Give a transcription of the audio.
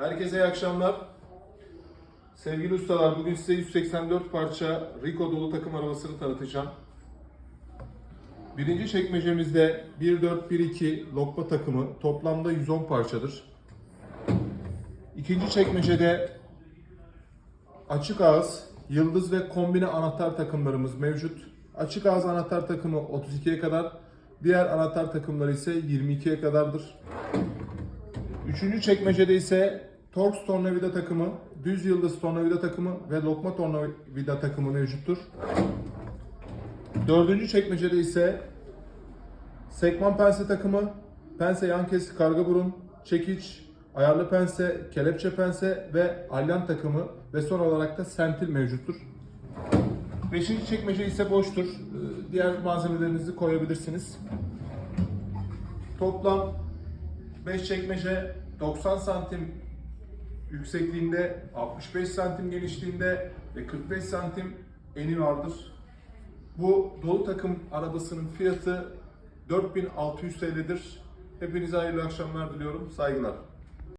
Herkese iyi akşamlar. Sevgili ustalar, bugün size 184 parça Rico dolu takım arabasını tanıtacağım. Birinci çekmecemizde 1-4-1-2 lokma takımı toplamda 110 parçadır. İkinci çekmecede açık ağız, yıldız ve kombine anahtar takımlarımız mevcut. Açık ağız anahtar takımı 32'ye kadar, diğer anahtar takımları ise 22'ye kadardır. Üçüncü çekmecede ise Torx tornavida takımı, düz yıldız tornavida takımı ve lokma tornavida takımı mevcuttur. Dördüncü çekmecede ise sekman pense takımı, pense yan kes karga burun, çekiç, ayarlı pense, kelepçe pense ve alyan takımı ve son olarak da sentil mevcuttur. Beşinci çekmece ise boştur. Ee, Diğer malzemelerinizi koyabilirsiniz. Toplam 5 çekmece 90 santim yüksekliğinde, 65 santim genişliğinde ve 45 santim eni vardır. Bu dolu takım arabasının fiyatı 4600 TL'dir. Hepinize hayırlı akşamlar diliyorum. Saygılar.